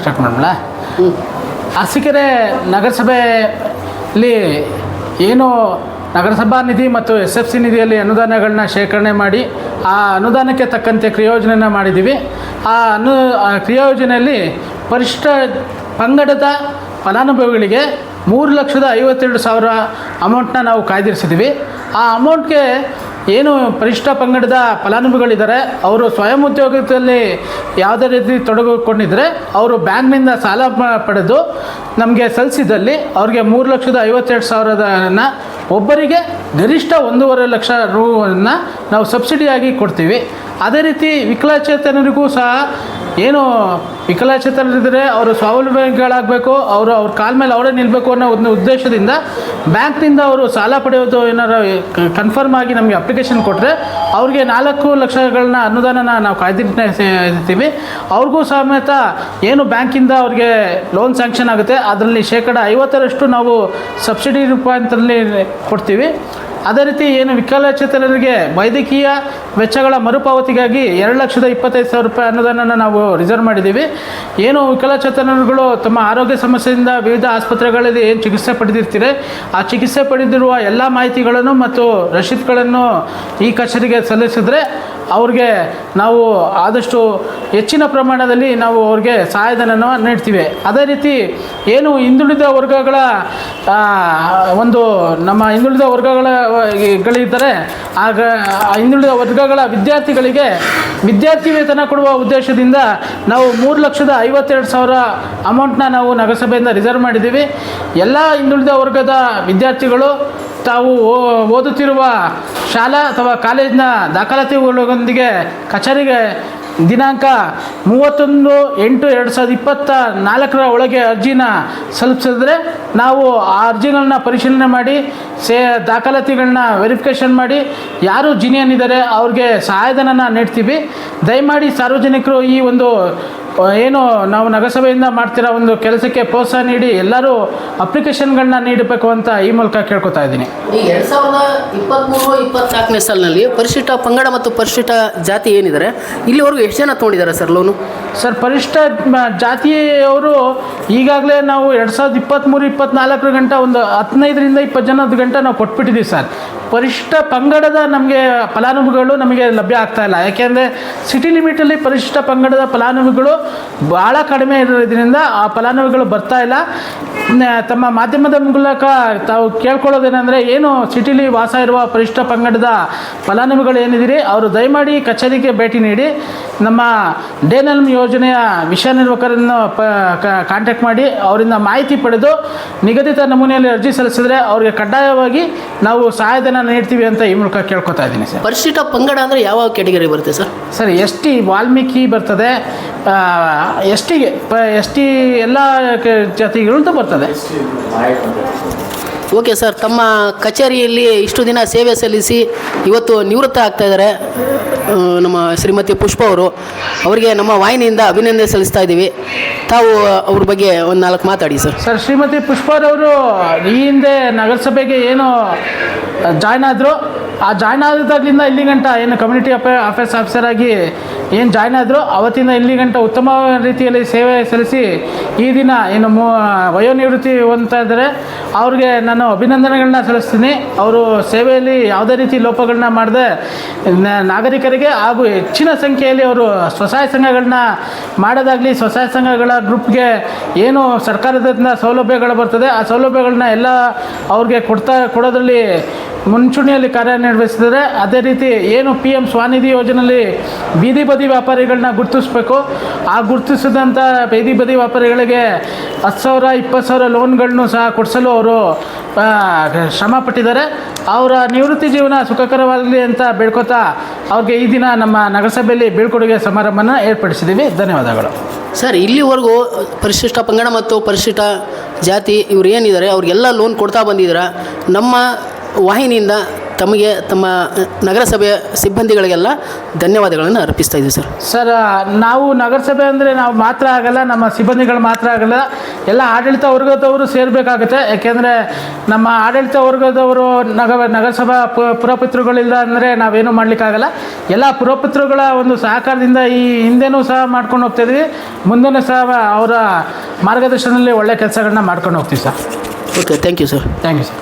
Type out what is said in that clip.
Start ಮಾಡಲ್ಲ ಅರಸೀಕೆರೆ ನಗರಸಭೆಯಲ್ಲಿ ಏನು ನಗರಸಭಾ ನಿಧಿ ಮತ್ತು ಎಸ್ ಎಫ್ ಸಿ ನಿಧಿಯಲ್ಲಿ ಅನುದಾನಗಳನ್ನ ಶೇಖರಣೆ ಮಾಡಿ ಆ ಅನುದಾನಕ್ಕೆ ತಕ್ಕಂತೆ ಕ್ರಿಯೋಜನೆನ ಮಾಡಿದ್ದೀವಿ. ಆ ಅನು ಆ ಕ್ರಿಯೋಜನೆಯಲ್ಲಿ ಪರಿಷ್ಠ ಪಂಗಡದ ಫಲಾನುಭವಿಗಳಿಗೆ ಮೂರು ಲಕ್ಷದ ಐವತ್ತೆರಡು ಸಾವಿರ ಅಮೌಂಟ್ನ ನಾವು ಕಾಯ್ದಿರಿಸಿದ್ದೀವಿ. ಆ ಅಮೌಂಟ್ಗೆ ಏನು ಪರಿಷ್ಠ ಪಂಗಡದ ಫಲಾನುಭವಿಗಳಿದ್ದಾರೆ, ಅವರು ಸ್ವಯಂ ಉದ್ಯೋಗದಲ್ಲಿ ಯಾವುದೇ ರೀತಿ ತೊಡಗಿಕೊಂಡಿದ್ದರೆ ಅವರು ಬ್ಯಾಂಕ್ನಿಂದ ಸಾಲ ಪಡೆದು ನಮಗೆ ಸಲ್ಲಿಸಿದಲ್ಲಿ ಅವ್ರಿಗೆ ಮೂರು ಲಕ್ಷದ ಐವತ್ತೆರಡು ಸಾವಿರದನ್ನು ಒಬ್ಬರಿಗೆ ಗರಿಷ್ಠ ಒಂದೂವರೆ ಲಕ್ಷ ರೂವನ್ನು ನಾವು ಸಬ್ಸಿಡಿಯಾಗಿ ಕೊಡ್ತೀವಿ. ಅದೇ ರೀತಿ ವಿಕಲಚೇತನರಿಗೂ ಸಹ ಏನು ವಿಕಲಚೇತನರಿದ್ದರೆ ಅವರು ಸ್ವಾವಲಂಬಿಗಳಾಗಬೇಕು, ಅವರು ಅವ್ರ ಕಾಲ ಮೇಲೆ ಅವರೇ ನಿಲ್ಲಬೇಕು ಅನ್ನೋ ಒಂದು ಉದ್ದೇಶದಿಂದ ಬ್ಯಾಂಕ್ನಿಂದ ಅವರು ಸಾಲ ಪಡೆಯೋದು ಏನಾರು ಕನ್ಫರ್ಮ್ ಆಗಿ ನಮಗೆ ಅಪ್ಲಿಕೇಶನ್ ಕೊಟ್ಟರೆ ಅವ್ರಿಗೆ ನಾಲ್ಕು ಲಕ್ಷಗಳನ್ನ ಅನುದಾನನ ನಾವು ಕಾಯ್ದಿರ್ತೀವಿ ಅವ್ರಿಗೂ ಸಮೇತ ಏನು ಬ್ಯಾಂಕಿಂದ ಅವ್ರಿಗೆ ಲೋನ್ ಸ್ಯಾಂಕ್ಷನ್ ಆಗುತ್ತೆ, ಅದರಲ್ಲಿ ಶೇಕಡ ಐವತ್ತರಷ್ಟು ನಾವು ಸಬ್ಸಿಡಿ ರೂಪಾಂತರದಲ್ಲಿ ಕೊಡ್ತೀವಿ. ಅದೇ ರೀತಿ ಏನು ವಿಕಲಚೇತನರಿಗೆ ವೈದ್ಯಕೀಯ ವೆಚ್ಚಗಳ ಮರುಪಾವತಿಗಾಗಿ ಎರಡು ಲಕ್ಷದ ಇಪ್ಪತ್ತೈದು ಸಾವಿರ ರೂಪಾಯಿ ಅನುದಾನನ ನಾವು ರಿಸರ್ವ್ ಮಾಡಿದ್ದೀವಿ. ಏನು ವಿಕಲಚೇತನರುಗಳು ತಮ್ಮ ಆರೋಗ್ಯ ಸಮಸ್ಯೆಯಿಂದ ವಿವಿಧ ಆಸ್ಪತ್ರೆಗಳಲ್ಲಿ ಏನು ಚಿಕಿತ್ಸೆ ಪಡೆದಿರ್ತೀರಿ? ಆ ಚಿಕಿತ್ಸೆ ಪಡೆದಿರುವ ಎಲ್ಲ ಮಾಹಿತಿಗಳನ್ನು ಮತ್ತು ರಶೀದ್ಗಳನ್ನು ಈ ಕಚೇರಿಗೆ ಸಲ್ಲಿಸಿದ್ರೆ ಅವ್ರಿಗೆ ನಾವು ಆದಷ್ಟು ಹೆಚ್ಚಿನ ಪ್ರಮಾಣದಲ್ಲಿ ನಾವು ಅವ್ರಿಗೆ ಸಹಾಯಧನವನ್ನು ನೀಡ್ತೀವಿ. ಅದೇ ರೀತಿ ಏನು ಹಿಂದುಳಿದ ವರ್ಗಗಳ ಒಂದು ನಮ್ಮ ಹಿಂದುಳಿದ ವರ್ಗಗಳ ಗಳಿದ್ದಾರೆ ಆಗ ಹಿಂದುಳಿದ ವರ್ಗಗಳ ವಿದ್ಯಾರ್ಥಿಗಳಿಗೆ ವಿದ್ಯಾರ್ಥಿ ವೇತನ ಕೊಡುವ ಉದ್ದೇಶದಿಂದ ನಾವು ಮೂರು ಲಕ್ಷದ ಐವತ್ತೆರಡು ಸಾವಿರ ಅಮೌಂಟ್ನ ನಾವು ನಗರಸಭೆಯಿಂದ ರಿಸರ್ವ್ ಮಾಡಿದ್ದೀವಿ. ಎಲ್ಲ ಹಿಂದುಳಿದ ವರ್ಗದ ವಿದ್ಯಾರ್ಥಿಗಳು ತಾವು ಓದುತ್ತಿರುವ ಶಾಲಾ ಅಥವಾ ಕಾಲೇಜಿನ ದಾಖಲಾತಿಗಳೊಂದಿಗೆ ಕಚೇರಿಗೆ ದಿನಾಂಕ ಮೂವತ್ತೊಂದು ಎಂಟು ಎರಡು ಸಾವಿರದ ಇಪ್ಪತ್ತ ನಾಲ್ಕರ ಒಳಗೆ ಅರ್ಜಿನ ಸಲ್ಲಿಸಿದ್ರೆ ನಾವು ಆ ಅರ್ಜಿಗಳನ್ನ ಪರಿಶೀಲನೆ ಮಾಡಿ, ಸೇ, ದಾಖಲಾತಿಗಳನ್ನ ವೆರಿಫಿಕೇಷನ್ ಮಾಡಿ, ಯಾರು ಜಿನಿಯನ್ ಇದ್ದಾರೆ ಅವ್ರಿಗೆ ಸಹಾಯಧನನ ನೀಡ್ತೀವಿ. ದಯಮಾಡಿ ಸಾರ್ವಜನಿಕರು ಈ ಒಂದು ಏನು ನಾವು ನಗರಸಭೆಯಿಂದ ಮಾಡ್ತಿರೋ ಒಂದು ಕೆಲಸಕ್ಕೆ ಪ್ರೋತ್ಸಾಹ ನೀಡಿ ಎಲ್ಲರೂ ಅಪ್ಲಿಕೇಶನ್ಗಳನ್ನ ನೀಡಬೇಕು ಅಂತ ಈ ಮೂಲಕ ಕೇಳ್ಕೊತಾ ಇದ್ದೀನಿ. ಈ ಎರಡು ಸಾವಿರದ ಇಪ್ಪತ್ತ್ಮೂರು ಇಪ್ಪತ್ನಾಲ್ಕನೇ ಸಾಲಿನಲ್ಲಿ ಪರಿಶಿಷ್ಟ ಪಂಗಡ ಮತ್ತು ಪರಿಶಿಷ್ಟ ಜಾತಿ ಏನಿದ್ದಾರೆ? ಇಲ್ಲಿವರೆಗೂ ಎಷ್ಟು ಜನ ತೊಗೊಂಡಿದ್ದಾರೆ ಸರ್ ಲೋನು ಸರ್ ಪರಿಷ್ಠ ಜಾತಿಯವರು ಈಗಾಗಲೇ ನಾವು ಎರಡು ಸಾವಿರದ ಇಪ್ಪತ್ತ್ಮೂರು ಇಪ್ಪತ್ತ್ನಾಲ್ಕರ ಗಂಟ ಒಂದು ಹದಿನೈದರಿಂದ ಇಪ್ಪತ್ತು ಜನದ ಗಂಟ ನಾವು ಕೊಟ್ಬಿಟ್ಟಿದ್ದೀವಿ ಸರ್. ಪರಿಷ್ಠ ಪಂಗಡದ ನಮಗೆ ಫಲಾನುಭವಿಗಳು ನಮಗೆ ಲಭ್ಯ ಆಗ್ತಾ ಇಲ್ಲ. ಯಾಕೆಂದರೆ ಸಿಟಿ ಲಿಮಿಟಲ್ಲಿ ಪರಿಶಿಷ್ಟ ಪಂಗಡದ ಫಲಾನುಭವಿಗಳು ಭಾಳ ಕಡಿಮೆ ಇರೋದ್ರಿಂದ ಆ ಫಲಾನುಭವಿಗಳು ಬರ್ತಾ ಇಲ್ಲ. ತಮ್ಮ ಮಾಧ್ಯಮದ ಮೂಲಕ ತಾವು ಕೇಳ್ಕೊಳ್ಳೋದೇನೆಂದರೆ ಏನು ಸಿಟಿಲಿ ವಾಸ ಇರುವ ಪರಿಷ್ಠ ಪಂಗಡದ ಫಲಾನುಭವಿಗಳು ಏನಿದ್ದೀರಿ, ಅವರು ದಯಮಾಡಿ ಕಚೇರಿಗೆ ಭೇಟಿ ನೀಡಿ. ನಮ್ಮ ಡೇನಲ್ಮ್ ಯೋಜನೆಯ ವಿಷಯ ನಿರ್ವಾಹಕರನ್ನು ಪ ಕಾಂಟ್ಯಾಕ್ಟ್ ಮಾಡಿ ಅವರಿಂದ ಮಾಹಿತಿ ಪಡೆದು ನಿಗದಿತ ನಮೂನೆಯಲ್ಲಿ ಅರ್ಜಿ ಸಲ್ಲಿಸಿದ್ರೆ ಅವರಿಗೆ ಕಡ್ಡಾಯವಾಗಿ ನಾವು ಸಹಾಯಧನ ನೀಡ್ತೀವಿ ಅಂತ ಈ ಮೂಲಕ ಕೇಳ್ಕೊತಾ ಇದ್ದೀನಿ ಸರ್. ಪರಿಶಿಷ್ಟ ಪಂಗಡ ಅಂದರೆ ಯಾವ ಕ್ಯಾಟಗರಿ ಬರುತ್ತೆ sir? Sir S T Valmiki ಬರ್ತದೆ ಎಸ್ ಟಿಗೆ ಪ ಎಸ್ ಟಿ ಎಲ್ಲ ಕ- ಜಾತಿಗಳಂತೂ ಬರ್ತದೆ. ಓಕೆ ಸರ್ ತಮ್ಮ ಕಚೇರಿಯಲ್ಲಿ ಇಷ್ಟು ದಿನ ಸೇವೆ ಸಲ್ಲಿಸಿ ಇವತ್ತು ನಿವೃತ್ತ ಆಗ್ತಾ ಇದ್ದಾರೆ. ನಮ್ಮ ಶ್ರೀಮತಿ ಪುಷ್ಪ ಅವರು, ಅವರಿಗೆ ನಮ್ಮ ವಾಹಿನಿಯಿಂದ ಅಭಿನಂದನೆ ಸಲ್ಲಿಸ್ತಾ ಇದ್ದೀವಿ. ತಾವು ಅವ್ರ ಬಗ್ಗೆ ಒಂದು ನಾಲ್ಕು ಮಾತಾಡಿ ಸರ್ ಸರ್ ಶ್ರೀಮತಿ ಪುಷ್ಪರವರು ಈ ಹಿಂದೆ ನಗರಸಭೆಗೆ ಏನು ಜಾಯ್ನ್ ಆದರು? ಆ ಜಾಯ್ನ್ ಆದಾಗ್ಲಿಂದ ಇಲ್ಲಿ ಗಂಟ ಏನು ಕಮ್ಯುನಿಟಿ ಅಫೇ ಅಫೇರ್ಸ್ ಆಫೀಸರ್ ಆಗಿ ಏನು ಜಾಯ್ನ್ ಆದರೂ ಅವತ್ತಿಂದ ಇಲ್ಲಿ ಗಂಟ ಉತ್ತಮ ರೀತಿಯಲ್ಲಿ ಸೇವೆ ಸಲ್ಲಿಸಿ ಈ ದಿನ ಏನು ಮೂ ವಯೋನಿವೃತ್ತಿ ಹೊಂದ್ತಾ ಇದ್ದಾರೆ. ಅವ್ರಿಗೆ ನಾನು ಅಭಿನಂದನೆಗಳನ್ನ ಸಲ್ಲಿಸ್ತೀನಿ. ಅವರು ಸೇವೆಯಲ್ಲಿ ಯಾವುದೇ ರೀತಿ ಲೋಪಗಳನ್ನ ಮಾಡದೆ ನಾಗರಿಕರಿಗೆ ಹಾಗೂ ಹೆಚ್ಚಿನ ಸಂಖ್ಯೆಯಲ್ಲಿ ಅವರು ಸ್ವಸಹಾಯ ಸಂಘಗಳನ್ನ ಮಾಡೋದಾಗಲಿ, ಸ್ವಸಹಾಯ ಸಂಘಗಳ ಗ್ರೂಪ್ಗೆ ಏನು ಸರ್ಕಾರದಿಂದ ಸೌಲಭ್ಯಗಳು ಬರ್ತದೆ, ಆ ಸೌಲಭ್ಯಗಳನ್ನ ಎಲ್ಲ ಅವ್ರಿಗೆ ಕೊಡ್ತಾ ಕೊಡೋದ್ರಲ್ಲಿ ಮುಂಚೂಣಿಯಲ್ಲಿ ಕಾರ್ಯನಿರ್ವಹಿಸಿದರೆ ಅದೇ ರೀತಿ ಏನು ಪಿ ಎಂ ಸ್ವಾನಿಧಿ ಯೋಜನೆಯಲ್ಲಿ ಬೀದಿ ಬದಿ ವ್ಯಾಪಾರಿಗಳನ್ನ ಗುರುತಿಸ್ಬೇಕು. ಆ ಗುರುತಿಸಿದಂಥ ಬೀದಿ ಬದಿ ವ್ಯಾಪಾರಿಗಳಿಗೆ ಹತ್ತು ಸಾವಿರ, ಇಪ್ಪತ್ತು ಸಾವಿರ ಲೋನ್ಗಳನ್ನು ಸಹ ಕೊಡಿಸಲು ಅವರು ಶ್ರಮ ಪಟ್ಟಿದ್ದಾರೆ. ಅವರ ನಿವೃತ್ತಿ ಜೀವನ ಸುಖಕರವಾಗಲಿ ಅಂತ ಬೇಡ್ಕೋತಾ ಅವ್ರಿಗೆ ಈ ದಿನ ನಮ್ಮ ನಗರಸಭೆಯಲ್ಲಿ ಬೀಳ್ಕೊಡುಗೆ ಸಮಾರಂಭನ ಏರ್ಪಡಿಸಿದ್ದೀವಿ. ಧನ್ಯವಾದಗಳು. ಸರ್, ಇಲ್ಲಿವರೆಗೂ ಪರಿಶಿಷ್ಟ ಪಂಗಡ ಮತ್ತು ಪರಿಶಿಷ್ಟ ಜಾತಿ ಇವ್ರು ಏನಿದ್ದಾರೆ, ಅವ್ರಿಗೆಲ್ಲ ಲೋನ್ ಕೊಡ್ತಾ ಬಂದಿದ್ದೀರಾ? ನಮ್ಮ ವಾಹಿನಿಯಿಂದ ತಮಗೆ ತಮ್ಮ ನಗರಸಭೆಯ ಸಿಬ್ಬಂದಿಗಳಿಗೆಲ್ಲ ಧನ್ಯವಾದಗಳನ್ನು ಅರ್ಪಿಸ್ತಾ ಇದ್ದೀವಿ ಸರ್. ಸರ್ ನಾವು ನಗರಸಭೆ ಅಂದರೆ ನಾವು ಮಾತ್ರ ಆಗಲ್ಲ ನಮ್ಮ ಸಿಬ್ಬಂದಿಗಳು ಮಾತ್ರ ಆಗಲ್ಲ. ಎಲ್ಲ ಆಡಳಿತ ವರ್ಗದವರು ಸೇರಬೇಕಾಗುತ್ತೆ. ಯಾಕೆಂದರೆ ನಮ್ಮ ಆಡಳಿತ ವರ್ಗದವರು ನಗರ ನಗರಸಭಾ ಪು ಪುರಪಿತೃಗಳಿಲ್ಲ ಅಂದರೆ ನಾವೇನು ಮಾಡಲಿಕ್ಕಾಗಲ್ಲ. ಎಲ್ಲ ಪುರಪಿತೃಗಳ ಒಂದು ಸಹಕಾರದಿಂದ ಈ ಹಿಂದೆನೂ ಸಹ ಮಾಡ್ಕೊಂಡು ಹೋಗ್ತಾಯಿದ್ವಿ ಮುಂದೆನೂ ಸಹ ಅವರ ಮಾರ್ಗದರ್ಶನದಲ್ಲಿ ಒಳ್ಳೆ ಕೆಲಸಗಳನ್ನ ಮಾಡ್ಕೊಂಡು ಹೋಗ್ತೀವಿ sir. Okay thank you sir thank you sir